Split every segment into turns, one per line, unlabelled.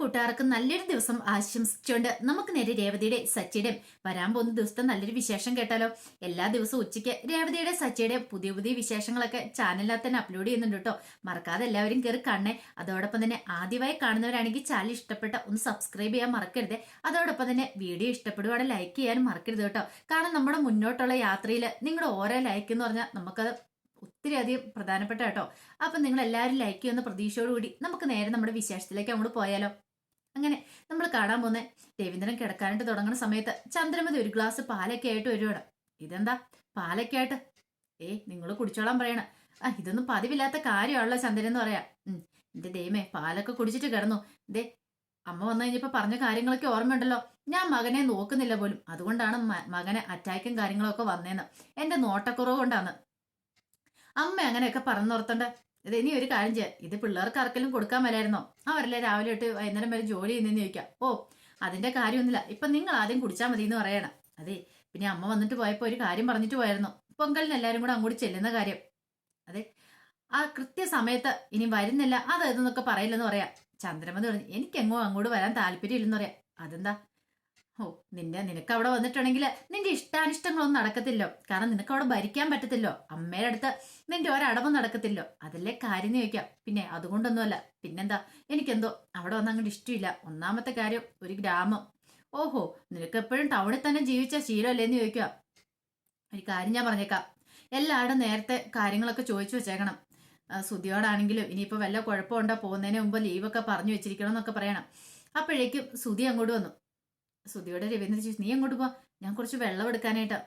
കൂട്ടുകാർക്ക് നല്ലൊരു ദിവസം ആശംസിച്ചുകൊണ്ട് നമുക്ക് നേരെ രേവതിയുടെ സച്ചിയുടെ വരാൻ പോകുന്ന ദിവസത്തെ നല്ലൊരു വിശേഷം കേട്ടാലോ? എല്ലാ ദിവസവും ഉച്ചയ്ക്ക് രേവതിയുടെ സച്ചിയുടെ പുതിയ പുതിയ വിശേഷങ്ങളൊക്കെ ചാനലിനകത്ത് തന്നെ അപ്ലോഡ് ചെയ്യുന്നുണ്ട് കേട്ടോ. മറക്കാതെ എല്ലാവരും കയറി കാണണേ. അതോടൊപ്പം തന്നെ ആദ്യമായി കാണുന്നവരാണെങ്കിൽ ചാനൽ ഇഷ്ടപ്പെട്ട ഒന്ന് സബ്സ്ക്രൈബ് ചെയ്യാൻ മറക്കരുത്. അതോടൊപ്പം തന്നെ വീഡിയോ ഇഷ്ടപ്പെടുവാണെങ്കിൽ ലൈക്ക് ചെയ്യാനും മറക്കരുത് കേട്ടോ. കാരണം നമ്മുടെ മുന്നോട്ടുള്ള യാത്രയിൽ നിങ്ങളുടെ ഓരോ ലൈക്ക് എന്ന് പറഞ്ഞാൽ നമുക്കത് ഒത്തിരി അധികം പ്രധാനപ്പെട്ട കേട്ടോ. അപ്പം നിങ്ങൾ എല്ലാവരും ലൈക്ക് ചെയ്യുന്ന പ്രതീക്ഷയോടുകൂടി നമുക്ക് നേരെ നമ്മുടെ വിശേഷത്തിലേക്ക് അങ്ങോട്ട് പോയാലോ? അങ്ങനെ നമ്മൾ കാണാൻ പോകുന്ന രവീന്ദ്രൻ കിടക്കാനായിട്ട് തുടങ്ങുന്ന സമയത്ത് ചന്ദ്രമതി ഒരു ഗ്ലാസ് പാലൊക്കെ ആയിട്ട് വരുവാണ് ഇതെന്താ? പാലൊക്കെ ആയിട്ട്. ഏ നിങ്ങൾ കുടിച്ചോളാൻ പറയണ. ആ ഇതൊന്നും പതിവില്ലാത്ത കാര്യമാണല്ലോ ചന്ദ്രൻ എന്ന് പറയാം. എന്റെ ദൈവമേ പാലൊക്കെ കുടിച്ചിട്ട് കിടന്നു. ദേ അമ്മ വന്നു കഴിഞ്ഞപ്പോ പറഞ്ഞ കാര്യങ്ങളൊക്കെ ഓർമ്മയുണ്ടല്ലോ. ഞാൻ മകനെ നോക്കുന്നില്ല പോലും. അതുകൊണ്ടാണ് മകനെ അറ്റാക്കും കാര്യങ്ങളൊക്കെ വന്നേന്ന്. എന്റെ നോട്ടക്കുറവ് കൊണ്ടാണ് അമ്മ അങ്ങനെയൊക്കെ പറഞ്ഞോർത്തണ്ട ഇത് ഇനി ഒരു കാര്യം ചെയ്യാം. ഇത് പിള്ളേർക്ക് ആർക്കെങ്കിലും കൊടുക്കാൻ മേലായിരുന്നോ? അവരല്ലേ രാവിലെ തൊട്ട് വൈകുന്നേരം വരെ ജോലി ചെയ്യുന്നതെന്ന് ചോദിക്കാം. ഓ അതിന്റെ കാര്യമൊന്നുമില്ല. ഇപ്പൊ നിങ്ങൾ ആദ്യം കുടിച്ചാൽ മതി എന്ന് പറയണം. അതെ പിന്നെ അമ്മ വന്നിട്ട് പോയപ്പോ ഒരു കാര്യം പറഞ്ഞിട്ട് പോയായിരുന്നു. പൊങ്കലിന് എല്ലാരും കൂടെ അങ്ങോട്ട് ചെല്ലുന്ന കാര്യം. അതെ ആ കൃത്യസമയത്ത് ഇനി വരുന്നില്ല അതെന്നൊക്കെ പറയില്ലെന്ന് പറയാം. ചന്ദ്രമതി പറഞ്ഞു എനിക്കെങ്ങോ അങ്ങോട്ട് വരാൻ താല്പര്യമില്ലെന്ന് പറയാം. അതെന്താ? ഓ നിന്റെ നിനക്ക് അവിടെ വന്നിട്ടുണ്ടെങ്കിൽ നിന്റെ ഇഷ്ടാനിഷ്ടങ്ങളൊന്നും നടക്കത്തില്ലോ. കാരണം നിനക്ക് അവിടെ ഭരിക്കാൻ പറ്റത്തില്ലോ. അമ്മയുടെ അടുത്ത് നിന്റെ ഒരടവും നടക്കത്തില്ലോ. അതല്ലേ കാര്യം ചോദിക്കാം. പിന്നെ അതുകൊണ്ടൊന്നുമല്ല. പിന്നെന്താ? എനിക്കെന്തോ അവിടെ വന്ന് അങ്ങോട്ട് ഇഷ്ടമില്ല ഒന്നാമത്തെ കാര്യം ഒരു ഗ്രാമം. ഓഹോ നിനക്ക് എപ്പോഴും ടൗണിൽ തന്നെ ജീവിച്ച ശീലമല്ലേന്ന് ചോദിക്കുക. ഒരു കാര്യം ഞാൻ പറഞ്ഞേക്കാം. എല്ലാവരും നേരത്തെ കാര്യങ്ങളൊക്കെ ചോദിച്ചു വെച്ചേക്കണം. സുതിയോടാണെങ്കിലും ഇനിയിപ്പോൾ വല്ല കുഴപ്പമുണ്ടോ? പോകുന്നതിന് മുമ്പ് ലീവൊക്കെ പറഞ്ഞു വെച്ചിരിക്കണം എന്നൊക്കെ പറയണം. അപ്പോഴേക്കും സുധി അങ്ങോട്ട് വന്നു. സുധിയോട് രവീന്ദ്രൻ ചോദിച്ചു നീ അങ്ങോട്ട് പോ ഞാൻ കുറച്ച് വെള്ളം എടുക്കാനായിട്ടാ.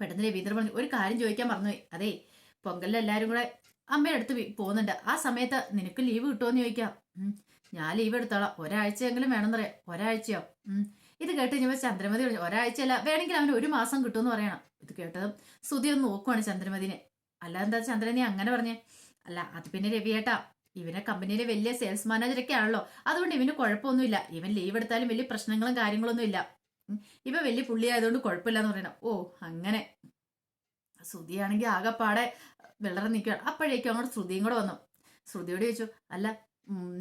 പെട്ടെന്ന് രവീന്ദ്രൻ പറഞ്ഞു ഒരു കാര്യം ചോദിക്കാൻ മറന്നുപോയി അതെ പൊങ്കലിൽ എല്ലാവരും കൂടെ അമ്മയുടെ അടുത്ത് പോകുന്നുണ്ട്. ആ സമയത്ത് നിനക്ക് ലീവ് കിട്ടുമോന്ന് ചോദിക്കാം. ഞാൻ ലീവ് എടുത്തോളാം. ഒരാഴ്ചയെങ്കിലും വേണമെന്നറിയാം. ഒരാഴ്ചയോ? ഉം. ഇത് കേട്ട് കഴിഞ്ഞപ്പോൾ ചന്ദ്രമതി പറഞ്ഞു ഒരാഴ്ചയല്ല വേണമെങ്കിൽ അവന് ഒരു മാസം കിട്ടുമെന്ന് പറയണം. ഇത് കേട്ടതും സുതി ഒന്ന് നോക്കുവാണ് ചന്ദ്രമതിനെ. അല്ല എന്താ ചന്ദ്രൻ അങ്ങനെ പറഞ്ഞേ? അല്ല അത് പിന്നെ രവിയേട്ടാ. ഇവനെ കമ്പനിയിലെ വലിയ സെയിൽസ് മാനേജറൊക്കെ ആണല്ലോ. അതുകൊണ്ട് ഇവന് കുഴപ്പമൊന്നുമില്ല. ഇവൻ ലീവ് എടുത്താലും വലിയ പ്രശ്നങ്ങളും കാര്യങ്ങളൊന്നും ഇല്ല ഇവ വലിയ പുള്ളി ആയതുകൊണ്ട് കുഴപ്പമില്ലെന്ന് പറയണം. ഓ അങ്ങനെ. ശ്രുതിയാണെങ്കിൽ ആകെപ്പാടെ വിളറി നിൽക്കുകയാണ്. അപ്പോഴേക്കും അങ്ങോട്ട് ശ്രുതിയും കൂടെ വന്നു. ശ്രുതിയോട് ചോദിച്ചു അല്ല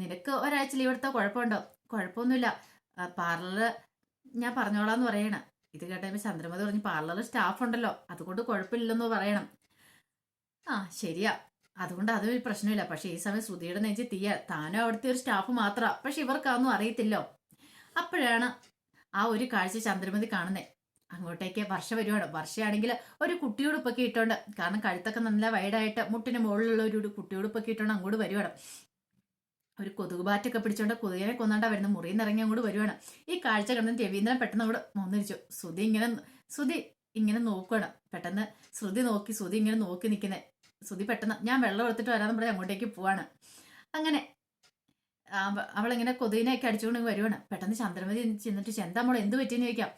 നിനക്ക് ഒരാഴ്ച ലീവ് എടുത്താൽ കുഴപ്പമുണ്ടോ? കുഴപ്പമൊന്നുമില്ല. പാർലർ ഞാൻ പറഞ്ഞോളാന്ന് പറയണം. ഇത് കേട്ടപ്പോൾ ചന്ദ്രമതി പറഞ്ഞു പാർലറിൽ സ്റ്റാഫ് ഉണ്ടല്ലോ. അതുകൊണ്ട് കുഴപ്പമില്ലെന്ന് പറയണം. ആ ശരിയാ. അതുകൊണ്ട് അതൊരു പ്രശ്നമില്ല. പക്ഷെ ഈ സമയം ശ്രുതിയുടെ നെഞ്ചി തീയ. താനും അവിടുത്തെ ഒരു സ്റ്റാഫ് മാത്രം. പക്ഷെ ഇവർക്കാന്നും അറിയത്തില്ലോ. അപ്പോഴാണ് ആ ഒരു കാഴ്ച ചന്ദ്രമതി കാണുന്നത് അങ്ങോട്ടേക്ക് വർഷ വരുവാണ്. വർഷയാണെങ്കിൽ ഒരു കുട്ടിയുടുപ്പൊക്കെ ഇട്ടോണ്ട്. കാരണം കഴുത്തൊക്കെ നല്ല വൈഡായിട്ട് മുട്ടിന് മുകളിലുള്ള ഒരു കുട്ടിയുടുപ്പൊക്കെ ഇട്ടോണ്ട് അങ്ങോട്ട് വരുവാണ്. ഒരു കൊതുക് ബാറ്റൊക്കെ പിടിച്ചോണ്ട് കൊതുകിനെ കൊന്നാണ്ടാ വരുന്ന. മുറിയിൽ നിന്ന് അങ്ങോട്ട് വരുവാണ്. ഈ കാഴ്ച കണ്ടെന്ന് രവീന്ദ്രൻ പെട്ടെന്ന് അവിടെ മോന്നിരിച്ചു ശ്രുതി ഇങ്ങനെ ശ്രുതി ഇങ്ങനെ നോക്കുകയാണ് പെട്ടെന്ന് ശ്രുതി നോക്കി ശ്രുതി ഇങ്ങനെ നോക്കി നിൽക്കുന്നത് ശ്രുതി പെട്ടെന്ന് ഞാൻ വെള്ളം എടുത്തിട്ട് വരാമെന്ന് പറഞ്ഞ് അങ്ങോട്ടേക്ക് പോവാണ്. അങ്ങനെ അവ- അവളിങ്ങനെ കൊതുകിനെയൊക്കെ അടിച്ചുകൊണ്ട് വരുവാണ്. പെട്ടെന്ന് ചന്ദ്രമതി ചെന്നിട്ട് ചെന്താ മോളെ എന്ത് പറ്റിയെന്ന് ചോദിക്കാം.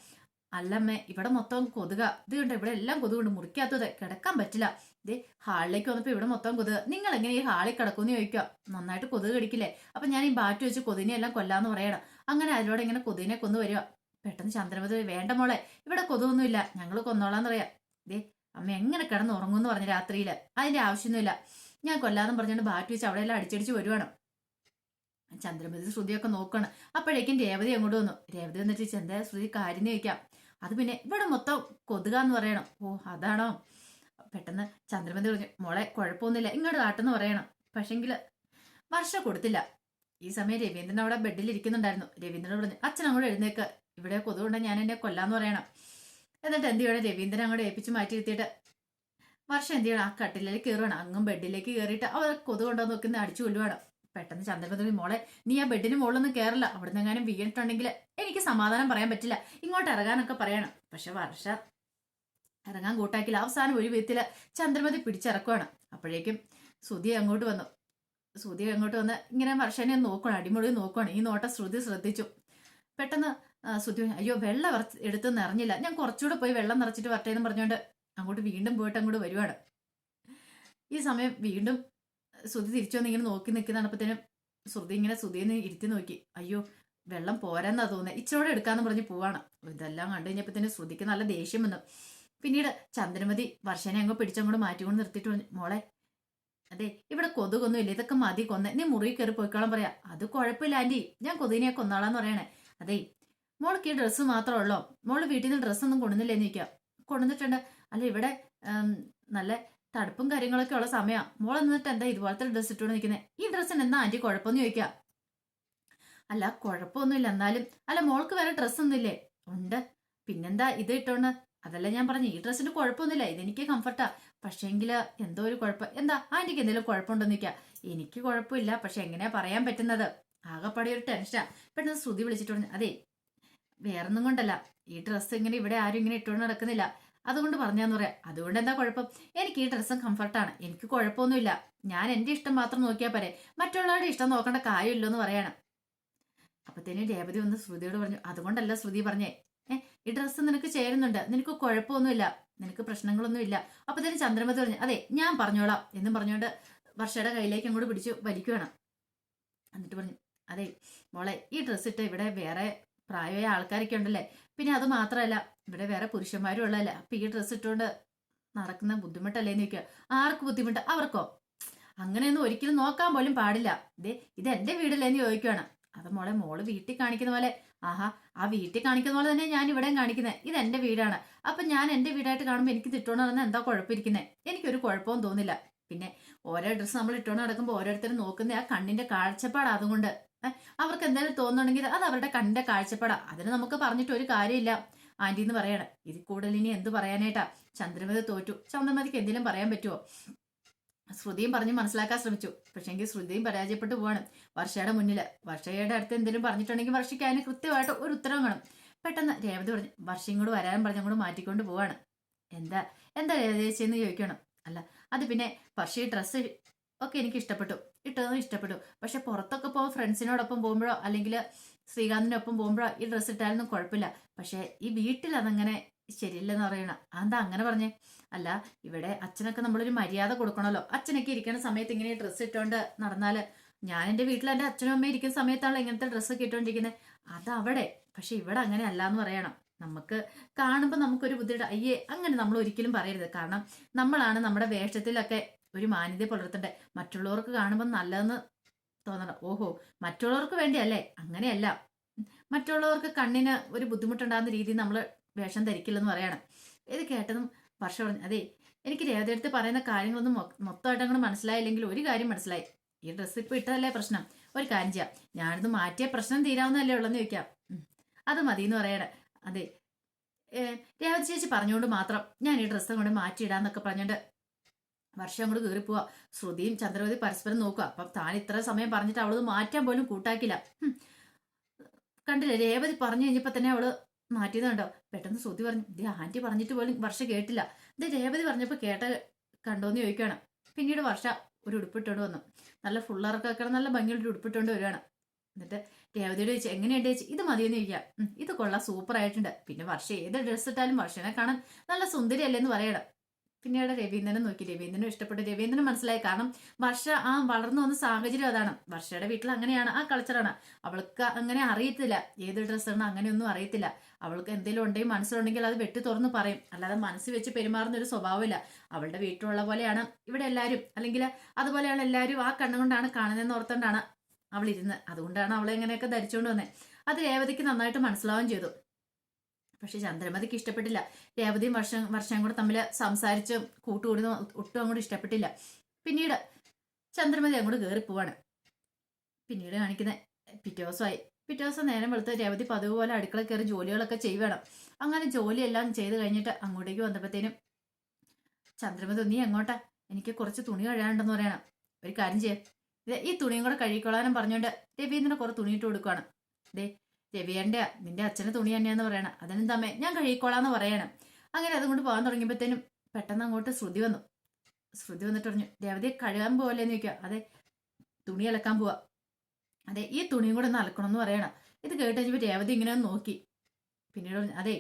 അല്ലമ്മേ ഇവിടെ മൊത്തം കൊതുക. ഇത് കണ്ടോ ഇവിടെ എല്ലാം കൊതുകുണ്ട്. മുറിക്കാത്തത് കിടക്കാൻ പറ്റില്ല. ദേ ഹാളിലേക്ക് വന്നപ്പോൾ ഇവിടെ മൊത്തം കൊതുക. നിങ്ങൾ എങ്ങനെ ഈ ഹാളിൽ കിടക്കുമെന്ന് ചോദിക്കുക. നന്നായിട്ട് കൊതുക് കടിക്കില്ലേ? അപ്പൊ ഞാൻ ഈ ബാറ്റ് വെച്ച് കൊതുകിനെ എല്ലാം കൊല്ലാന്ന് പറയണം. അങ്ങനെ അതിലൂടെ ഇങ്ങനെ കൊതുകിനെ കൊന്നു വരിക. പെട്ടെന്ന് ചന്ദ്രമതി വേണ്ട മോളെ ഇവിടെ കൊതുകൊന്നുമില്ല. ഞങ്ങൾ കൊന്നോളാന്ന് പറയാം. ദേ അമ്മ എങ്ങനെ കിടന്ന് ഉറങ്ങുമെന്ന് പറഞ്ഞു രാത്രിയിൽ അതിന്റെ ആവശ്യമൊന്നുമില്ല. ഞാൻ കൊല്ലാന്ന് പറഞ്ഞുകൊണ്ട് ബാറ്റ് വെച്ച് അവിടെ എല്ലാം അടിച്ചടിച്ച് വരുവാണ്. ചന്ദ്രമതി ശ്രുതിയൊക്കെ നോക്കണം. അപ്പോഴേക്കും രേവതി അങ്ങോട്ട് വന്നു. രേവതി എന്നിട്ട് ചന്ദ്ര ശ്രുതി കാര്യം ചോദിക്കാം. അത് പിന്നെ ഇവിടെ മൊത്തം കൊതുകാന്ന് പറയണം. ഓ അതാണോ? പെട്ടെന്ന് ചന്ദ്രമതി പറഞ്ഞു മോളെ കുഴപ്പമൊന്നുമില്ല ഇങ്ങോട്ട് കാട്ടെന്ന് പറയണം. പക്ഷെങ്കിൽ വർഷം കൊടുത്തില്ല. ഈ സമയം രവീന്ദ്രൻ അവിടെ ബെഡിൽ ഇരിക്കുന്നുണ്ടായിരുന്നു രവീന്ദ്രൻ പറഞ്ഞു അച്ഛൻ അങ്ങോട്ട് എഴുന്നേക്ക്. ഇവിടെ കൊതുകൊണ്ട് ഞാൻ എന്നെ കൊല്ലാന്ന് പറയണം. എന്നിട്ട് എന്ത് ചെയ്യണം? രവീന്ദ്രൻ അങ്ങോട്ട് ഏൽപ്പിച്ച് മാറ്റി എത്തിയിട്ട് വർഷം എന്ത് ചെയ്യണം? ആ കട്ടിലേക്ക് കയറണം അങ്ങും ബെഡിലേക്ക് കയറിയിട്ട് അവർ കൊതു കൊണ്ടോ നോക്കുന്ന അടിച്ചു കൊല്ലുവാണ്. പെട്ടെന്ന് ചന്ദ്രപതി മോളെ നീ ആ ബെഡിന് മുകളിലൊന്നും കയറില്ല. അവിടുന്ന് എങ്ങാനും വീണിട്ടുണ്ടെങ്കിൽ എനിക്ക് സമാധാനം പറയാൻ പറ്റില്ല. ഇങ്ങോട്ട് ഇറങ്ങാനൊക്കെ പറയണം. പക്ഷെ വർഷ ഇറങ്ങാൻ കൂട്ടാക്കില്ല. അവസാനം ഒരു വിധത്തിൽ ചന്ദ്രമതി പിടിച്ചിറക്കുവാണ്. അപ്പോഴേക്കും സുധി അങ്ങോട്ട് വന്നു. ശ്രുതി അങ്ങോട്ട് വന്ന് ഇങ്ങനെ വർഷനെ നോക്കണം അടിമുടി നോക്കണം ഈ നോട്ടം ശ്രുതി ശ്രദ്ധിച്ചു. പെട്ടെന്ന് ശ്രുതി അയ്യോ വെള്ളം എടുത്ത് നിറഞ്ഞില്ല. ഞാൻ കുറച്ചുകൂടെ പോയി വെള്ളം നിറച്ചിട്ട് വരട്ടെ എന്ന് പറഞ്ഞുകൊണ്ട് അങ്ങോട്ട് വീണ്ടും പോയിട്ട് അങ്ങോട്ട് വരുവാണ്. ഈ സമയം വീണ്ടും ശ്രുതി തിരിച്ചു വന്ന് ഇങ്ങനെ നോക്കി നിൽക്കുന്നപ്പോഴത്തേനും ശ്രുതി ഇങ്ങനെ ശ്രുതിയെ ഇരുത്തി നോക്കി. അയ്യോ വെള്ളം പോരാന്നാ തോന്നുന്നത് ഇച്ചിരോടെ എടുക്കാന്ന് പറഞ്ഞ് പോവാണ്. ഇതെല്ലാം കണ്ടു കഴിഞ്ഞപ്പത്തേനും ശ്രുതിക്ക് നല്ല ദേഷ്യം വന്നു. പിന്നീട് ചന്ദ്രമതി വർഷനെ അങ്ങ് പിടിച്ചങ്ങോട്ട് മാറ്റിക്കൊണ്ട് നിർത്തിയിട്ട് മോളെ അതെ ഇവിടെ കൊതുകൊന്നും ഇതൊക്കെ മതി കൊന്നേ. നീ മുറി കയറി പോയിക്കോളാൻ പറയാ. അത് കുഴപ്പമില്ല ആന്റി. ഞാൻ കൊതുകിനെ കൊന്നാളാന്ന് പറയണേ. അതെ മോൾക്ക് ഈ ഡ്രസ്സ് മാത്രമേ ഉള്ളോ? മോൾ വീട്ടിൽ നിന്ന് ഡ്രസ്സൊന്നും കൊണ്ടുവന്നില്ലേന്ന് ചോദിക്കാം കൊണ്ടുവന്നിട്ടുണ്ട്. അല്ല ഇവിടെ നല്ല തണുപ്പും കാര്യങ്ങളൊക്കെ ഉള്ള സമയമാണ് മോൾ എന്നിട്ട് എന്താ ഇതുപോലത്തെ ഡ്രസ്സ് ഇട്ടുകൊണ്ട് നിൽക്കുന്നത് ഈ ഡ്രസ്സിന് എന്താ ആന്റി കുഴപ്പമെന്ന് ചോദിക്കാം അല്ല കുഴപ്പമൊന്നുമില്ല. എന്നാലും അല്ല മോൾക്ക് വേറെ ഡ്രസ്സൊന്നുമില്ലേ ഉണ്ട്. പിന്നെന്താ ഇത് ഇട്ടോണ്ട്? അതല്ല ഞാൻ പറഞ്ഞു. ഈ ഡ്രസ്സിന് കുഴപ്പമൊന്നുമില്ല. ഇതെനിക്ക് കംഫർട്ടാ പക്ഷേങ്കിൽ എന്തോ ഒരു കുഴപ്പം. എന്താ ആന്റിക്ക് എന്തെങ്കിലും കുഴപ്പമുണ്ടോ നിൽക്കാം എനിക്ക് കുഴപ്പമില്ല. പക്ഷെ എങ്ങനെയാ പറയാൻ പറ്റുന്നത്? ആകെപ്പാടെ ഒരു ടെൻഷനാ പെട്ടെന്ന് ശ്രുതി വിളിച്ചിട്ടുണ്ട് അതെ വേറൊന്നും കൊണ്ടല്ല. ഈ ഡ്രസ്സ് ഇങ്ങനെ ഇവിടെ ആരും ഇങ്ങനെ ഇട്ടുകൊണ്ട് നടക്കുന്നില്ല. അതുകൊണ്ട് പറഞ്ഞാന്ന് പറയാം. അതുകൊണ്ട് എന്താ കുഴപ്പം? എനിക്ക് ഈ ഡ്രസ്സും കംഫർട്ടാണ് എനിക്ക് കുഴപ്പമൊന്നുമില്ല. ഞാൻ എന്റെ ഇഷ്ടം മാത്രം നോക്കിയാൽ പോരെ. മറ്റുള്ളവരുടെ ഇഷ്ടം നോക്കേണ്ട കാര്യമില്ലോ എന്ന് പറയണം. അപ്പത്തേനും രേവതി ഒന്ന് ശ്രുതിയോട് പറഞ്ഞു അതുകൊണ്ടല്ല ശ്രുതി പറഞ്ഞേ. ഏഹ് ഈ ഡ്രസ്സ് നിനക്ക് ചേരുന്നുണ്ട്. നിനക്ക് കുഴപ്പമൊന്നുമില്ല. നിനക്ക് പ്രശ്നങ്ങളൊന്നുമില്ല. അപ്പത്തേനും ചന്ദ്രമതി പറഞ്ഞു അതെ ഞാൻ പറഞ്ഞോളാം. എന്നും പറഞ്ഞുകൊണ്ട് വർഷയുടെ കയ്യിലേക്ക് അങ്ങോട്ട് പിടിച്ചു വലിക്കുകയാണ് എന്നിട്ട് പറഞ്ഞു അതെ മോളെ ഈ ഡ്രസ്സ് ഇട്ട് ഇവിടെ വേറെ പ്രായമായ ആൾക്കാരൊക്കെ ഉണ്ടല്ലേ? പിന്നെ അത് മാത്രമല്ല ഇവിടെ വേറെ പുരുഷന്മാരും ഉള്ളതല്ല? അപ്പൊ ഈ ഡ്രസ്സ് ഇട്ടുകൊണ്ട് നടക്കുന്ന ബുദ്ധിമുട്ടല്ലേ എന്ന് ചോദിക്കുക. ആർക്ക് ബുദ്ധിമുട്ട്? അവർക്കോ? അങ്ങനെയൊന്നും ഒരിക്കലും നോക്കാൻ പോലും പാടില്ല. ഇതേ ഇത് എന്റെ വീടല്ലേന്ന് ചോദിക്കുവാണ്. അത് മോളെ മോൾ വീട്ടിൽ കാണിക്കുന്ന പോലെ. ആഹാ ആ വീട്ടിൽ കാണിക്കുന്ന പോലെ തന്നെ ഞാൻ ഇവിടെയും കാണിക്കുന്നത് ഇത് എന്റെ വീടാണ്. അപ്പൊ ഞാൻ എന്റെ വീടായിട്ട് കാണുമ്പോൾ എനിക്ക് ഇട്ടോണ്ട് നടന്നാൽ എന്താ കുഴപ്പമിരിക്കുന്നത് എനിക്കൊരു കുഴപ്പവും തോന്നില്ല. പിന്നെ ഓരോ ഡ്രസ്സ് നമ്മൾ ഇട്ടോണ്ട് നടക്കുമ്പോൾ ഓരോരുത്തരും നോക്കുന്ന ആ കണ്ണിന്റെ കാഴ്ചപ്പാട് അതുകൊണ്ട്. അവർക്ക് എന്തായാലും തോന്നുന്നുണ്ടെങ്കിൽ അത് അവരുടെ കണ്ട കാഴ്ചപ്പാടാ. അതിന് നമുക്ക് പറഞ്ഞിട്ട് ഒരു കാര്യമില്ല. ആന്റി എന്ന് പറയണ. ഇത് കൂടുതൽ ഇനി എന്ത് പറയാനായിട്ടാ? ചന്ദ്രമതി തോറ്റു. ചന്ദ്രമതിക്ക് എന്തെങ്കിലും പറയാൻ പറ്റുമോ ശ്രുതിയും പറഞ്ഞ് മനസ്സിലാക്കാൻ ശ്രമിച്ചു. പക്ഷേങ്കിൽ ശ്രുതിയും പരാജയപ്പെട്ടു പോവാണ്. വർഷയുടെ മുന്നിൽ വർഷയുടെ അടുത്ത് എന്തെങ്കിലും പറഞ്ഞിട്ടുണ്ടെങ്കിൽ വർഷയ്ക്ക് അതിന് കൃത്യമായിട്ട് ഒരു ഉത്തരം വേണം. പെട്ടെന്ന് രേവതി പറഞ്ഞു വർഷയും കൂടെ വരാൻ പറഞ്ഞും കൂടെ മാറ്റിക്കൊണ്ട് പോവാണ്. എന്താ? എന്താ രേവതി ചേച്ചിയെന്ന് ചോദിക്കണം. അല്ല അത് പിന്നെ വർഷ ഡ്രസ്സ് ഒക്കെ എനിക്ക് ഇഷ്ടപ്പെട്ടു. ഇട്ടതും ഇഷ്ടപ്പെട്ടു. പക്ഷെ പുറത്തൊക്കെ പോകുമ്പോൾ ഫ്രണ്ട്സിനോടൊപ്പം പോകുമ്പോഴോ അല്ലെങ്കിൽ ശ്രീകാന്തിനൊപ്പം പോകുമ്പോഴോ ഈ ഡ്രസ്സ് ഇട്ടാലൊന്നും കുഴപ്പമില്ല. പക്ഷെ ഈ വീട്ടിൽ അതങ്ങനെ ശരിയല്ലെന്ന് പറയണം അതെന്താ അങ്ങനെ പറഞ്ഞേ? അല്ല ഇവിടെ അച്ഛനൊക്കെ നമ്മളൊരു മര്യാദ കൊടുക്കണമല്ലോ അച്ഛനൊക്കെ ഇരിക്കുന്ന സമയത്ത് ഇങ്ങനെ ഡ്രസ്സ് ഇട്ടുകൊണ്ട് നടന്നാൽ ഞാൻ എന്റെ വീട്ടിൽ എന്റെ അച്ഛനും അമ്മയും ഇരിക്കുന്ന സമയത്താണ് ഇങ്ങനത്തെ ഡ്രസ്സൊക്കെ ഇട്ടുകൊണ്ടിരിക്കുന്നത് അതവിടെ പക്ഷെ ഇവിടെ അങ്ങനെ അല്ല എന്ന് പറയണം. നമുക്ക് കാണുമ്പോൾ നമുക്കൊരു ബുദ്ധിയുടെ അയ്യേ അങ്ങനെ നമ്മൾ ഒരിക്കലും പറയരുത്. കാരണം നമ്മളാണ് നമ്മുടെ വേഷത്തിലൊക്കെ ഒരു മാന്യത പുലർത്തണ്ടേ? മറ്റുള്ളവർക്ക് കാണുമ്പോൾ നല്ലതെന്ന് തോന്നണം. ഓഹോ മറ്റുള്ളവർക്ക് വേണ്ടിയല്ലേ? അങ്ങനെയല്ല. മറ്റുള്ളവർക്ക് കണ്ണിന് ഒരു ബുദ്ധിമുട്ടുണ്ടാകുന്ന രീതിയിൽ നമ്മൾ വേഷം ധരിക്കില്ലെന്ന് പറയണം. ഇത് കേട്ടതും വർഷം പറഞ്ഞു അതെ എനിക്ക് രേവതിയെടുത്ത് പറയുന്ന കാര്യങ്ങളൊന്നും മൊത്തമായിട്ട് അങ്ങോട്ട് മനസ്സിലായില്ലെങ്കിൽ ഒരു കാര്യം മനസ്സിലായി. ഈ ഡ്രസ്സ് ഇപ്പൊ ഇട്ടതല്ലേ പ്രശ്നം? ഒരു കാര്യം ചെയ്യാം. ഞാനിത് മാറ്റിയ പ്രശ്നം തീരാവുന്നതല്ലേ ഉള്ളെന്ന് ചോദിക്കാം. അത് മതി എന്ന് പറയണേ. അതെ രേവതി ചേച്ചി പറഞ്ഞുകൊണ്ട് മാത്രം ഞാൻ ഈ ഡ്രസ്സ് അങ്ങോട്ട് മാറ്റിയിടാന്നൊക്കെ പറഞ്ഞുകൊണ്ട് വർഷം അങ്ങോട്ട് കയറിപ്പോവാ പോവാ. ശ്രുതിയും ചന്ദ്രവതി പരസ്പരം നോക്കുക. അപ്പം താൻ ഇത്ര സമയം പറഞ്ഞിട്ട് അവളത് മാറ്റാൻ പോലും കൂട്ടാക്കില്ല. കണ്ടില്ലേ രേവതി പറഞ്ഞു കഴിഞ്ഞപ്പോ തന്നെ അവൾ മാറ്റിയത് കണ്ടോ? പെട്ടെന്ന് ശ്രുതി പറഞ്ഞു ആന്റി പറഞ്ഞിട്ട് പോലും വർഷ കേട്ടില്ല. ഇത് രേവതി പറഞ്ഞപ്പോ കേട്ട കണ്ടോന്ന് ചോദിക്കുകയാണ്. പിന്നീട് വർഷ ഒരു ഉടുപ്പിട്ടോണ്ട് വന്നു. നല്ല ഫുള്ളറക്കൊക്കെ നല്ല ഭംഗിയുള്ള ഒരു ഉടുപ്പിട്ടോണ്ട് വരികയാണ്. എന്നിട്ട് രേവതിയോട് ചോദിച്ചു എങ്ങനെയുണ്ട് ചേച്ചി? ഇത് മതിയെന്ന് ചോദിക്കാം "ഉം, ഇത് കൊള്ളാം സൂപ്പർ ആയിട്ടുണ്ട് പിന്നെ വർഷ ഏത് ഡ്രസ്സ് ഇട്ടാലും വർഷനെ കാണാൻ നല്ല സുന്ദരിയല്ലേ എന്ന് പറയണം. പിന്നീട് രവീന്ദ്രനെ നോക്കി. രവീന്ദ്രനും ഇഷ്ടപ്പെട്ടു. രവീന്ദ്രനും മനസ്സിലായി. കാരണം വർഷ ആ വളർന്നു വന്ന സാഹചര്യം അതാണ്. വർഷയുടെ വീട്ടിൽ അങ്ങനെയാണ്. ആ കൾച്ചറാണ് അവൾക്ക് അങ്ങനെ അറിയത്തില്ല. ഏത് ഡ്രസ്സാണ് അങ്ങനെയൊന്നും അറിയത്തില്ല. അവൾക്ക് എന്തെങ്കിലും ഉണ്ടെങ്കിൽ മനസ്സിലുണ്ടെങ്കിൽ അത് വെട്ടി തുറന്ന് പറയും. അല്ലാതെ മനസ്സ് വെച്ച് പെരുമാറുന്ന ഒരു സ്വഭാവമില്ല. അവളുടെ വീട്ടിലുള്ള പോലെയാണ് ഇവിടെ എല്ലാവരും അല്ലെങ്കിൽ അതുപോലെയാണ് എല്ലാവരും ആ കണ്ണുകൊണ്ടാണ് കാണുന്നതെന്ന് ഓർത്തുകൊണ്ടാണ് അവൾ ഇരുന്ന് അതുകൊണ്ടാണ് അവളെ ഇങ്ങനെയൊക്കെ ധരിച്ചുകൊണ്ട് വന്നത് അത് രേവതിക്ക് നന്നായിട്ട് മനസ്സിലാവുകയും ചെയ്തു. പക്ഷെ ചന്ദ്രമതിക്ക് ഇഷ്ടപ്പെട്ടില്ല. രേവതിയും വർഷം വർഷം കൂടെ തമ്മിൽ സംസാരിച്ച് കൂട്ടുകൂടുന്ന ഒട്ടും അങ്ങോട്ട് ഇഷ്ടപ്പെട്ടില്ല. പിന്നീട് ചന്ദ്രമതി അങ്ങോട്ട് കയറി പോവാണ്. പിന്നീട് കാണിക്കുന്ന പിറ്റേ ദിവസമായി. പിറ്റേ ദിവസം നേരം വെളുത്ത് രേവതി പതിവ് പോലെ അടുക്കള കയറി ജോലികളൊക്കെ ചെയ്യുവേണം. അങ്ങനെ ജോലിയെല്ലാം ചെയ്ത് കഴിഞ്ഞിട്ട് അങ്ങോട്ടേക്ക് വന്നപ്പോഴത്തേനും ചന്ദ്രമതി നീ എങ്ങോട്ടാ? എനിക്ക് കുറച്ച് തുണി കഴുകാനുണ്ടെന്ന് പറയണം. ഒരു കാര്യം ചെയ്യാം. ഈ തുണിയും കൂടെ കഴുകിക്കൊള്ളാനും പറഞ്ഞുകൊണ്ട് രവീന്ദ്രനെ കുറെ തുണിയിട്ട് കൊടുക്കുകയാണ് ദേ രവിയന്റെ നിന്റെ അച്ഛന്റെ തുണി തന്നെയാന്ന് പറയണം. അതിനും തമ്മേ ഞാൻ കഴിക്കോളാന്ന് പറയണം. അങ്ങനെ അതുകൊണ്ട് പോകാൻ തുടങ്ങിയപ്പോഴത്തേനും പെട്ടെന്ന് അങ്ങോട്ട് ശ്രുതി വന്നു. ശ്രുതി വന്നിട്ട് പറഞ്ഞു രവതിയെ കഴുകാൻ പോവല്ലേന്ന് ചോദിക്കുക. അതെ തുണി അലക്കാൻ പോവാ. അതെ ഈ തുണിയും കൂടെ ഒന്ന് അലക്കണം എന്ന് പറയണം. ഇത് കേട്ട് കഴിഞ്ഞപ്പോൾ രേവതി ഇങ്ങനെ നോക്കി. പിന്നീട് പറഞ്ഞു അതെ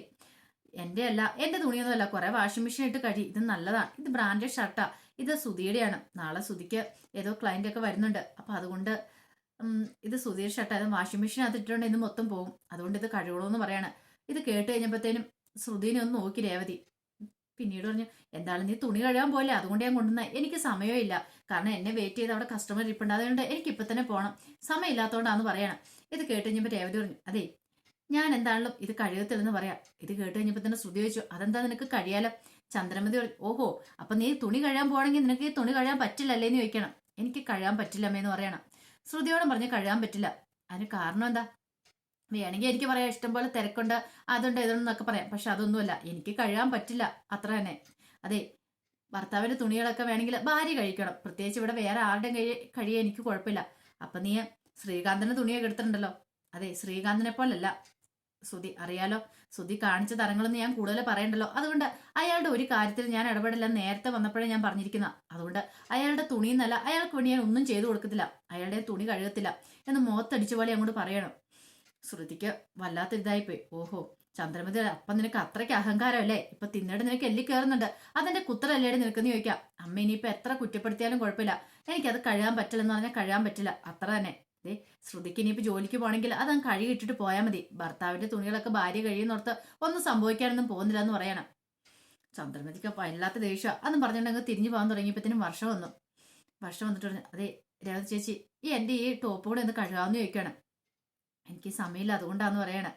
എന്റെ അല്ല എന്റെ തുണിയൊന്നും അല്ല. കുറെ വാഷിംഗ് മെഷീൻ ഇട്ട് കഴി ഇത് നല്ലതാണ് ഇത് ബ്രാൻഡഡ് ഷർട്ടാ. ഇത് സുധിയുടെയാണ് നാളെ സുധിക്ക് ഏതോ ക്ലയന്റ് ഒക്കെ വരുന്നുണ്ട്. അപ്പൊ അതുകൊണ്ട് ഇത് സുധീർ ഷർട്ട് അത് വാഷിംഗ് മെഷീൻ അത് ഇട്ടിട്ടുണ്ട് ഇത് മൊത്തം പോകും അതുകൊണ്ട് ഇത് കഴുകണമെന്ന് പറയാണ്. ഇത് കേട്ട് കഴിഞ്ഞപ്പോഴത്തേനും ശ്രുതിനെ ഒന്ന് നോക്കി രേവതി. പിന്നീട് പറഞ്ഞു എന്താണ് നീ തുണി കഴുകാൻ പോലെ അതുകൊണ്ട് ഞാൻ കൊണ്ടുവന്ന. എനിക്ക് സമയമില്ല. കാരണം എന്നെ വെയിറ്റ് ചെയ്ത് അവിടെ കസ്റ്റമർ ഇരിപ്പുണ്ട് അതുകൊണ്ട് എനിക്ക് ഇപ്പൊ തന്നെ പോകണം സമയമില്ലാത്തതുകൊണ്ടാന്ന് പറയണം. ഇത് കേട്ട് കഴിഞ്ഞപ്പോൾ രേവതി പറഞ്ഞു അതെ ഞാൻ എന്താണല്ലോ ഇത് കഴുകത്തില്ലെന്ന് പറയാം. ഇത് കേട്ട് കഴിഞ്ഞപ്പോൾ തന്നെ ശ്രുതി ചോദിച്ചു അതെന്താ നിനക്ക് കഴിയാലോ? ചന്ദ്രമതി പറഞ്ഞു ഓഹോ അപ്പൊ നീ തുണി കഴുകാൻ പോകണമെങ്കിൽ നിനക്ക് ഈ തുണി കഴുകാൻ പറ്റില്ലല്ലേ എന്ന് ചോദിക്കണം. എനിക്ക് കഴുകാൻ പറ്റില്ലമ്മേന്ന് പറയണം. ശ്രുതിയോടും പറഞ്ഞ് കഴുകാൻ പറ്റില്ല. അതിന് കാരണം എന്താ? വേണമെങ്കിൽ എനിക്ക് പറയാം ഇഷ്ടം പോലെ തിരക്കുണ്ട് അതുണ്ട് ഇതുണ്ടെന്നൊക്കെ പറയാം. പക്ഷെ അതൊന്നുമല്ല എനിക്ക് കഴുകാൻ പറ്റില്ല അത്ര തന്നെ. അതെ ഭർത്താവിന്റെ തുണികളൊക്കെ വേണമെങ്കിൽ ഭാര്യ കഴിക്കണം. പ്രത്യേകിച്ച് ഇവിടെ വേറെ ആരുടെ കഴി കഴിയാൻ എനിക്ക് കുഴപ്പമില്ല. അപ്പൊ നീ ശ്രീകാന്തന്റെ തുണിയൊക്കെ എടുത്തിട്ടുണ്ടല്ലോ. അതെ ശ്രീകാന്തിനെ പോലല്ല. ശ്രുതി അറിയാലോ? സുധി കാണിച്ച തരങ്ങളൊന്നും ഞാൻ കൂടുതൽ പറയണ്ടല്ലോ. അതുകൊണ്ട് അയാളുടെ ഒരു കാര്യത്തിൽ ഞാൻ ഇടപെടില്ല നേരത്തെ വന്നപ്പോഴേ ഞാൻ പറഞ്ഞിരിക്കുന്ന. അതുകൊണ്ട് അയാളുടെ തുണിയെന്നല്ല അയാൾക്ക് വേണ്ടി ഞാൻ ഒന്നും ചെയ്തു കൊടുക്കത്തില്ല. അയാളുടെ തുണി കഴുകത്തില്ല എന്ന് മുഖത്തടിച്ച പോലെ അങ്ങോട്ട് പറയണം. ശ്രുതിക്ക് വല്ലാത്ത ഇതായിപ്പോയി. ഓഹോ ചന്ദ്രമതി അപ്പം നിനക്ക് അത്രയ്ക്ക് അഹങ്കാരമല്ലേ? ഇപ്പൊ തിന്നിട്ട് നിനക്ക് എല്ലി കയറുന്നുണ്ട് അതെന്റെ കുത്തറല്ലേടെ നിനക്കെന്ന് ചോദിക്കാം. അമ്മ ഇനിയിപ്പോ എത്ര കുറ്റപ്പെടുത്തിയാലും കുഴപ്പമില്ല. എനിക്കത് കഴുകാൻ പറ്റില്ലെന്ന് പറഞ്ഞാൽ കഴുകാൻ പറ്റില്ല. അത്ര തന്നെ. ദേ ശ്രുതിക്ക് ഇനിയിപ്പോ ജോലിക്ക് പോകണമെങ്കിൽ അതങ്ങ് കഴുകി ഇട്ടിട്ട് പോയാൽ മതി. ഭർത്താവിന്റെ തുണികളൊക്കെ ഭാര്യ കഴിയുന്നോർത്ത് ഒന്നും സംഭവിക്കാനൊന്നും പോകുന്നില്ല എന്ന് പറയണം. ചന്ദ്രമതിക്ക് വല്ലാത്ത ദേഷ്യം. അന്നും പറഞ്ഞിട്ടുണ്ടെങ്കിൽ തിരിഞ്ഞു പോകാൻ തുടങ്ങിയപ്പോഴത്തേനും വർഷം വന്നു. വർഷം വന്നിട്ട് പറഞ്ഞു അതെ രേവതി ചേച്ചി ഈ എന്റെ ഈ ടോപ്പ് കൂടെ ഒന്ന് കഴുകാമെന്ന് ചോദിക്കണം എനിക്ക് സമയമില്ല അതുകൊണ്ടാന്ന് പറയണം.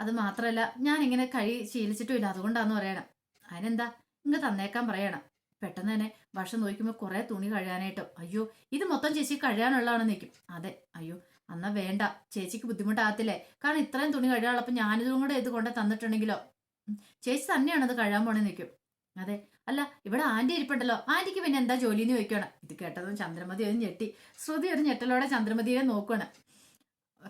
അത് മാത്രമല്ല ഞാൻ ഇങ്ങനെ കഴി ശീലിച്ചിട്ടുമില്ല അതുകൊണ്ടാന്ന് പറയണം. അതിനെന്താ? ഇങ്ങ് തന്നേക്കാൻ പറയണം. പെട്ടെന്ന് തന്നെ ഭക്ഷണം നോക്കുമ്പോൾ കുറെ തുണി കഴുകാനായിട്ടോ. അയ്യോ ഇത് മൊത്തം ചേച്ചി കഴുകാനുള്ളതാണെന്ന് നിൽക്കും അതെ അയ്യോ എന്നാ വേണ്ട. ചേച്ചിക്ക് ബുദ്ധിമുട്ടാകത്തില്ലേ? കാരണം ഇത്രയും തുണി കഴുകാനുള്ളപ്പോൾ ഞാനിതും കൂടെ ഇത് കൊണ്ട് തന്നിട്ടുണ്ടെങ്കിലോ? ചേച്ചി തന്നെയാണ് അത് കഴുകാൻ പോണേ നിൽക്കും അതെ അല്ല ഇവിടെ ആന്റി ഇരിപ്പുണ്ടല്ലോ. ആന്റിക്ക് പിന്നെ എന്താ ജോലി എന്ന് ചോദിക്കണം ഇത് കേട്ടതും ചന്ദ്രമതി ഒരു ഞെട്ടി. ശ്രുതി ഒരു ഞെട്ടലോടെ ചന്ദ്രമതിയെ നോക്കുകയാണ്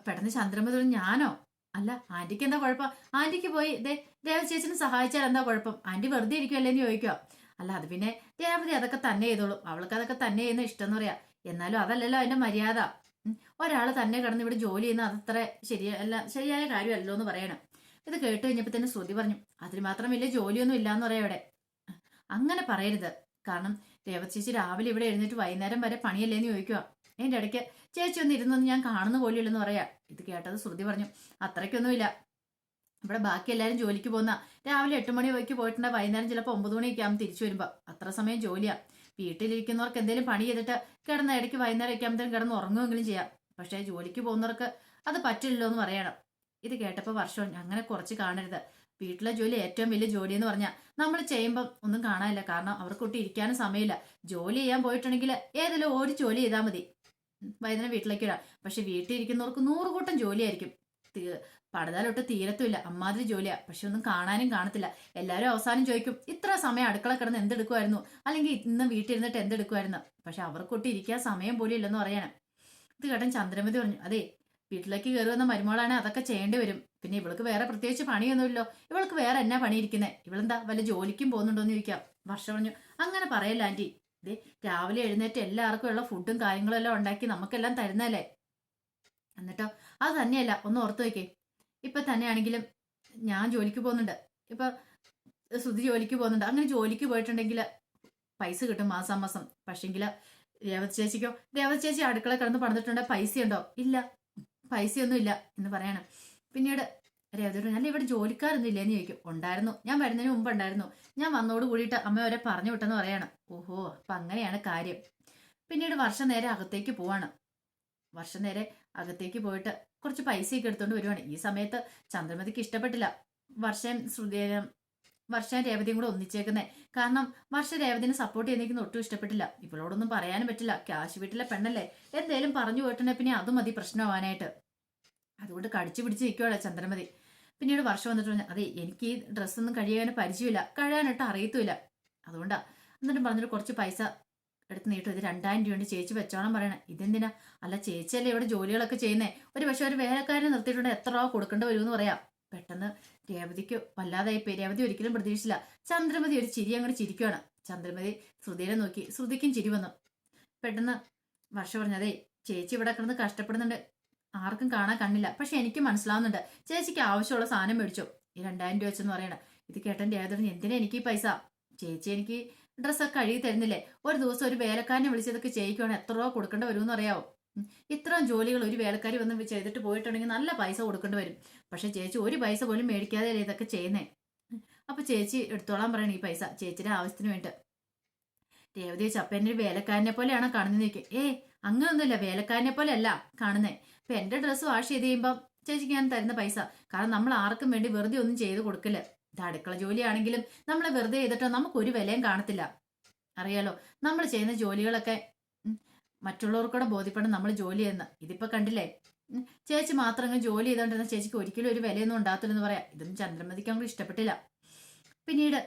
പെട്ടെന്ന് ചന്ദ്രമതി ഞാനോ? അല്ല ആന്റിക്ക് എന്താ കുഴപ്പം? ആന്റിക്ക് പോയി ദേ ദേവ ചേച്ചിനെ സഹായിച്ചാൽ എന്താ കുഴപ്പം? ആന്റി വെറുതെ ഇരിക്കുമല്ലേ എന്ന് ചോദിക്കുക അല്ല അത് പിന്നെ ദേവതി അതൊക്കെ തന്നെ ചെയ്തോളും. അവൾക്ക് അതൊക്കെ തന്നെ ചെയ്യുന്ന ഇഷ്ടം എന്ന് പറയാ. എന്നാലും അതല്ലല്ലോ അതിന്റെ മര്യാദ. ഒരാൾ തന്നെ കിടന്ന് ഇവിടെ ജോലി ചെയ്യുന്ന അതത്ര ശരിയല്ല ശരിയായ കാര്യമല്ലോ എന്ന് പറയണം. ഇത് കേട്ട് കഴിഞ്ഞപ്പോൾ തന്നെ ശ്രുതി പറഞ്ഞു അതിന് മാത്രം വലിയ ജോലിയൊന്നും ഇല്ലാന്ന് പറയാം ഇവിടെ. അങ്ങനെ പറയരുത്. കാരണം രേവതി ചേച്ചി രാവിലെ ഇവിടെ എഴുന്നേറ്റ് വൈകുന്നേരം വരെ പണിയല്ലേ എന്ന് ചോദിക്കുക അതിന്റെ ഇടയ്ക്ക് ചേച്ചി ഒന്ന് ഇരുന്നൊന്ന് ഞാൻ കാണുന്ന പോലെയുള്ളെന്ന് പറയാം. ഇത് കേട്ടത് ശ്രുതി പറഞ്ഞു അത്രയ്ക്കൊന്നുമില്ല. ഇവിടെ ബാക്കി എല്ലാവരും ജോലിക്ക് പോകുന്ന രാവിലെ എട്ട് മണി വയ്ക്ക് പോയിട്ടുണ്ട് വൈകുന്നേരം ചിലപ്പോൾ ഒമ്പത് മണിയൊക്കെ ആകുമ്പോൾ തിരിച്ചു വരുമ്പോൾ അത്ര സമയം ജോലിയാ. വീട്ടിലിരിക്കുന്നവർക്ക് എന്തെങ്കിലും പണി ചെയ്തിട്ട് കിടന്ന ഇടയ്ക്ക് വൈകുന്നേരം ആകുമ്പോഴത്തേനും കിടന്ന് ഉറങ്ങുമെങ്കിലും ചെയ്യാം. പക്ഷേ ജോലിക്ക് പോകുന്നവർക്ക് അത് പറ്റില്ലല്ലോ എന്ന് പറയണം. ഇത് കേട്ടപ്പോൾ വർഷം അങ്ങനെ കുറച്ച് കാണരുത്. വീട്ടിലെ ജോലി ഏറ്റവും വലിയ ജോലി എന്ന് പറഞ്ഞാൽ നമ്മൾ ചെയ്യുമ്പം ഒന്നും കാണാനില്ല. കാരണം അവർക്ക് ഒട്ടും ഇരിക്കാനും സമയമില്ല. ജോലി ചെയ്യാൻ പോയിട്ടുണ്ടെങ്കിൽ ഏതെങ്കിലും ഒരു ജോലി ചെയ്താൽ മതി. വൈകുന്നേരം വീട്ടിലേക്ക് ഇടാം പക്ഷെ വീട്ടിൽ ഇരിക്കുന്നവർക്ക് നൂറ് ജോലിയായിരിക്കും. പടുതാലൊട്ട് തീരത്തുമില്ല. അമ്മാതിരി ജോലിയാ. പക്ഷെ ഒന്നും കാണാനും കാണത്തില്ല. എല്ലാവരും അവസാനം ചോദിക്കും ഇത്ര സമയം അടുക്കള കിടന്ന് എന്തെടുക്കുമായിരുന്നു അല്ലെങ്കിൽ ഇന്ന് വീട്ടിലിരുന്നിട്ട് എന്തെടുക്കുമായിരുന്നു പക്ഷെ അവർക്കൊട്ട് ഇരിക്കാൻ സമയം പോലും ഇല്ലെന്ന് പറയണം. ഇത് കേട്ടൻ ചന്ദ്രമതി പറഞ്ഞു അതെ വീട്ടിലേക്ക് കയറി വന്ന മരുമോളാണ് അതൊക്കെ ചെയ്യേണ്ടി വരും. പിന്നെ ഇവൾക്ക് വേറെ പ്രത്യേകിച്ച് പണിയൊന്നുമില്ലോ. ഇവൾക്ക് വേറെ എന്നാ പണിയിരിക്കുന്നത് ഇവളെന്താ വല്ല ജോലിക്കും പോകുന്നുണ്ടോ എന്ന് ചോദിക്കാം. വർഷം പറഞ്ഞു അങ്ങനെ പറയല്ല ആന്റി. ദേ രാവിലെ എഴുന്നേറ്റ് എല്ലാവർക്കും ഉള്ള ഫുഡും കാര്യങ്ങളും എല്ലാം ഉണ്ടാക്കി നമുക്കെല്ലാം തരുന്നല്ലേ എന്നിട്ടോ അത് തന്നെയല്ല ഒന്ന് ഓർത്ത് വയ്ക്കേ ഇപ്പൊ തന്നെയാണെങ്കിലും ഞാൻ ജോലിക്ക് പോകുന്നുണ്ട്. ഇപ്പൊ ശ്രുതി ജോലിക്ക് പോകുന്നുണ്ട്. അങ്ങനെ ജോലിക്ക് പോയിട്ടുണ്ടെങ്കിൽ പൈസ കിട്ടും മാസം മാസം. പക്ഷെങ്കിൽ രേവത് ചേച്ചിക്കോ രേവത് ചേച്ചി അടുക്കള കിടന്ന് പണിതിട്ടുണ്ട് പൈസ ഉണ്ടോ ഇല്ല. പൈസയൊന്നും ഇല്ല എന്ന് പറയണം. പിന്നീട് രേവതി പറഞ്ഞു, അല്ല ഇവിടെ ജോലിക്കാരൊന്നും ഇല്ലെന്ന് ചോദിക്കും. ഉണ്ടായിരുന്നു. ഞാൻ വരുന്നതിന് മുമ്പ് ഉണ്ടായിരുന്നു. ഞാൻ വന്നോട് കൂടിയിട്ട് അമ്മ അവരെ പറഞ്ഞു വിട്ടെന്ന് പറയണം. ഓഹോ അപ്പൊ അങ്ങനെയാണ് കാര്യം. പിന്നീട് വർഷം നേരെ അകത്തേക്ക് പോവാണ്. വർഷം നേരെ അകത്തേക്ക് പോയിട്ട് കുറച്ച് പൈസയൊക്കെ എടുത്തോണ്ട് വരുവാണ്. ഈ സമയത്ത് ചന്ദ്രമതിക്ക് ഇഷ്ടപ്പെട്ടില്ല. വർഷം ശ്രുതിയും വർഷം രേവതിയും കൂടെ ഒന്നിച്ചേക്കുന്നേ. കാരണം വർഷ രേവതിനെ സപ്പോർട്ട് ചെയ്യുന്നതിന് ഒട്ടും ഇഷ്ടപ്പെട്ടില്ല. ഇവളോടൊന്നും പറയാനും പറ്റില്ല. ക്യാഷ് വീട്ടിലെ പെണ്ണല്ലേ. എന്തേലും പറഞ്ഞു പോയിട്ടുണ്ടെ പിന്നെ അതും മതി പ്രശ്നമാവാനായിട്ട്. അതുകൊണ്ട് കടിച്ചു പിടിച്ച് നിൽക്കുവാളെ ചന്ദ്രമതി. പിന്നീട് വർഷം വന്നിട്ട് പറഞ്ഞു അതെ എനിക്ക് ഈ ഡ്രസ്സൊന്നും കഴിയാൻ പരിചയമില്ല. കഴിയാനായിട്ട് അറിയത്തുമില്ല. അതുകൊണ്ടാ. എന്നിട്ടും പറഞ്ഞിട്ട് കുറച്ച് പൈസ എടുത്ത് നീട്ടും. ഇത് രണ്ടായിരം രൂപയുണ്ട് ചേച്ചി വെച്ചോണം പറയണേ. ഇതെന്തിനാ? അല്ല ചേച്ചിയല്ലേ ഇവിടെ ജോലികളൊക്കെ ചെയ്യുന്നേ. ഒരു പക്ഷെ ഒരു വേലക്കാരനെ നിർത്തിയിട്ടുണ്ട്. എത്ര രൂപ കൊടുക്കേണ്ടി വരുമെന്ന് പറയാം. പെട്ടെന്ന് രേവതിക്ക് വല്ലാതായിപ്പോയി രേവതി ഒരിക്കലും പ്രതീക്ഷിച്ചില്ല. ചന്ദ്രമതി ഒരു ചിരി അങ്ങോട്ട് ചിരിക്കുകയാണ് ചന്ദ്രമതി ശ്രുതിയെ നോക്കി. ശ്രുതിക്കും ചിരി വന്നു. പെട്ടെന്ന് വർഷ പറഞ്ഞതേ ചേച്ചി ഇവിടെ കിടന്ന് കഷ്ടപ്പെടുന്നുണ്ട്. ആർക്കും കാണാൻ കണ്ണില്ല. പക്ഷെ എനിക്ക് മനസ്സിലാവുന്നുണ്ട്. ചേച്ചിക്ക് ആവശ്യമുള്ള സാധനം മേടിച്ചോ? ഈ രണ്ടായിരം രൂപ വെച്ചെന്ന് പറയണേ. ഇത് കേട്ടൻ രേവതി എന്തിനാ എനിക്ക് ഈ പൈസ? ചേച്ചി എനിക്ക് ഡ്രസ്സൊക്കെ കഴുകി തരുന്നില്ലേ? ഒരു ദിവസം ഒരു വേലക്കാരനെ വിളിച്ചതൊക്കെ ചെയ്യിക്കുവാണ് എത്ര രൂപ കൊടുക്കേണ്ടി വരുമെന്ന് അറിയാവോ. ഇത്രയും ജോലികൾ ഒരു വേലക്കാരി വന്ന് ചെയ്തിട്ട് പോയിട്ടുണ്ടെങ്കിൽ നല്ല പൈസ കൊടുക്കേണ്ടി വരും. പക്ഷെ ചേച്ചി ഒരു പൈസ പോലും മേടിക്കാതെ ഇതൊക്കെ ചെയ്യുന്നേ? അപ്പൊ ചേച്ചി എടുത്തോളാൻ പറയണ ഈ പൈസ ചേച്ചിയുടെ ആവശ്യത്തിന് വേണ്ടി രേവതി അപ്പൊ എന്നെ ഒരു വേലക്കാരനെ പോലെയാണോ കാണുന്നത് ചോദിക്കും. ഏ അങ്ങനൊന്നുമില്ല വേലക്കാരനെ പോലെ അല്ല കാണുന്നേ. ഇപ്പൊ എന്റെ ഡ്രസ്സ് വാഷ് ചെയ്ത് കഴിയുമ്പം ചേച്ചിക്ക് ഞാൻ തരുന്ന പൈസ. കാരണം നമ്മൾ ആർക്കും വേണ്ടി വെറുതെ ഒന്നും ചെയ്ത് കൊടുക്കില്ല. ഇത് അടുക്കള ജോലിയാണെങ്കിലും നമ്മൾ വെറുതെ ചെയ്തിട്ടോ നമുക്ക് ഒരു വിലയും കാണത്തില്ല. അറിയാലോ? നമ്മൾ ചെയ്യുന്ന ജോലികളൊക്കെ മറ്റുള്ളവർക്കൂടെ ബോധ്യപ്പെടും നമ്മൾ ജോലി ചെയ്യുന്ന. ഇതിപ്പോ കണ്ടില്ലേ? ചേച്ചി മാത്രം ജോലി ചെയ്തോണ്ടിരുന്ന ചേച്ചിക്ക് ഒരിക്കലും ഒരു വിലയൊന്നും ഉണ്ടാകത്തില്ലെന്ന് പറയാം. ഇതൊന്നും ചന്ദ്രമതിക്ക് അങ്ങോട്ട് ഇഷ്ടപ്പെട്ടില്ല. പിന്നീട്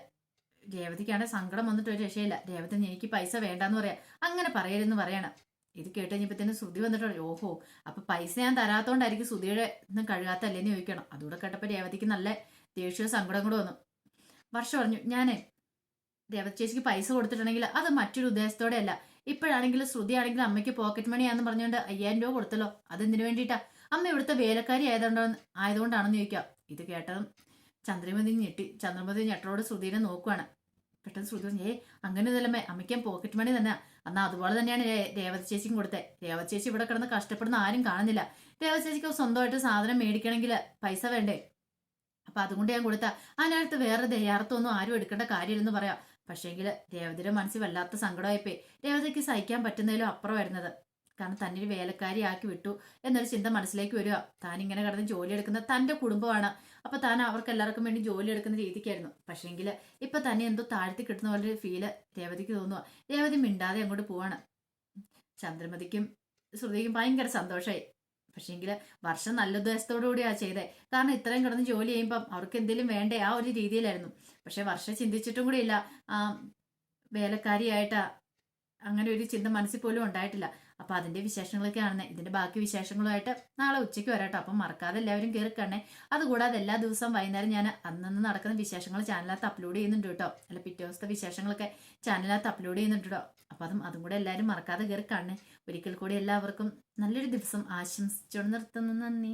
രേവതിക്കാണ് സങ്കടം വന്നിട്ട് ഒരു രക്ഷയില്ല. രേവതി എനിക്ക് പൈസ വേണ്ടാന്ന് പറയാം. അങ്ങനെ പറയരുതെന്ന് പറയണം. ഇത് കേട്ട് കഴിഞ്ഞപ്പോഴത്തേനും ശ്രുതി വന്നിട്ട് പറയും, ഓഹോ അപ്പൊ പൈസ ഞാൻ തരാത്തോണ്ടായിരിക്കും ശ്രുതിയുടെ ഒന്നും കഴുകാത്തല്ലേന്ന് ചോദിക്കണം. അതുകൂടെ കേട്ടപ്പോ രേവതിക്ക് നല്ല ദേഷ്യവും സങ്കടം കൂടെ വന്നു. വർഷം പറഞ്ഞു ഞാനേ രേവതി ചേച്ചിക്ക് പൈസ കൊടുത്തിട്ടുണ്ടെങ്കിൽ അത് മറ്റൊരു ഉദ്ദേശത്തോടെ അല്ല ഇപ്പോഴാണെങ്കിലും ശ്രുതി ആണെങ്കിലും അമ്മയ്ക്ക് പോക്കറ്റ് മണിയാന്ന് പറഞ്ഞുകൊണ്ട് അയ്യായിരം രൂപ കൊടുത്തല്ലോ. അതെന്തിനു വേണ്ടിയിട്ടാ? അമ്മ ഇവിടുത്തെ വേലക്കാരി ആയതുകൊണ്ടാണ് ആയതുകൊണ്ടാണെന്ന് ചോദിക്കാം. ഇത് കേട്ടതും ചന്ദ്രമതി ഞെട്ടി. ചന്ദ്രമതി ഞെട്ടോട് ശ്രുതിനെ നോക്കുവാണ്. പെട്ടെന്ന് ശ്രുതി പറഞ്ഞു, ഏ അങ്ങനെ ഇതല്ലമ്മേ അമ്മയ്ക്ക് പോക്കറ്റ് മണി തന്നെ. എന്നാൽ അതുപോലെ തന്നെയാണ് രേവതി ചേച്ചിക്കും കൊടുത്തത് രേവതി ചേച്ചി ഇവിടെ കിടന്ന് കഷ്ടപ്പെടുന്ന ആരും കാണുന്നില്ല. രേവതി ചേച്ചിക്ക് സ്വന്തമായിട്ട് സാധനം മേടിക്കണമെങ്കിൽ പൈസ വേണ്ടേ? അപ്പൊ അതുകൊണ്ട് ഞാൻ കൊടുത്ത അതിനകത്ത് വേറെ ദയാർത്ഥമൊന്നും ആരും എടുക്കേണ്ട കാര്യമില്ലെന്ന് പറയാം. പക്ഷേങ്കിൽ രേവതിയുടെ മനസ്സിൽ വല്ലാത്ത സങ്കടമായിപ്പോയി. രേവതിക്ക് സഹിക്കാൻ പറ്റുന്നതിലും അപ്പുറം വരുന്നത് കാരണം തന്നെ ഒരു വേലക്കാരി ആക്കി വിട്ടു എന്നൊരു ചിന്ത മനസ്സിലേക്ക് വരിക. താൻ ഇങ്ങനെ കിടന്ന് ജോലി എടുക്കുന്ന തന്റെ കുടുംബമാണ്. അപ്പൊ താൻ അവർക്ക് എല്ലാവർക്കും വേണ്ടി ജോലി എടുക്കുന്ന രീതിക്കായിരുന്നു. പക്ഷേങ്കിൽ ഇപ്പൊ തന്നെ എന്തോ താഴ്ത്തി കിട്ടുന്ന പോലൊരു ഫീൽ രേവതിക്ക് തോന്നുക രേവതി മിണ്ടാതെ അങ്ങോട്ട് പോവാണ്. ചന്ദ്രമതിക്കും ശ്രുതിക്കും ഭയങ്കര സന്തോഷമായി പക്ഷേങ്കിൽ വർഷം നല്ല ഉദ്ദേശത്തോടു കൂടിയാ ചെയ്തേ. കാരണം ഇത്രയും കിടന്ന് ജോലി ചെയ്യുമ്പം അവർക്ക് എന്തെങ്കിലും വേണ്ടേ? ആ ഒരു രീതിയിലായിരുന്നു. പക്ഷെ വർഷം ചിന്തിച്ചിട്ടും കൂടി ഇല്ല വേലക്കാരിയായിട്ടാ അങ്ങനെ ഒരു ചിന്ത മനസ്സിൽ പോലും ഉണ്ടായിട്ടില്ല. അപ്പൊ അതിന്റെ വിശേഷങ്ങളൊക്കെ ആണ് ഇതിന്റെ ബാക്കി വിശേഷങ്ങളുമായിട്ട് നാളെ ഉച്ചയ്ക്ക് വരാട്ടോ. അപ്പം മറക്കാതെ എല്ലാവരും കയറി അതുകൂടാതെ എല്ലാ ദിവസവും വൈകുന്നേരം ഞാൻ അന്നന്ന് നടക്കുന്ന വിശേഷങ്ങൾ ചാനലിനകത്ത് അപ്ലോഡ് ചെയ്യുന്നുണ്ട് കേട്ടോ. അല്ല പിറ്റേ ദിവസത്തെ വിശേഷങ്ങളൊക്കെ ചാനലിനകത്ത് അപ്ലോഡ് ചെയ്യുന്നുണ്ട് കേട്ടോ. അപ്പൊ അതും അതും കൂടെ എല്ലാവരും മറക്കാതെ കയറി കാണേ ഒരിക്കൽ കൂടി എല്ലാവർക്കും നല്ലൊരു ദിവസം ആശംസിച്ചോണ്ട് നിർത്തുന്നു. നന്ദി.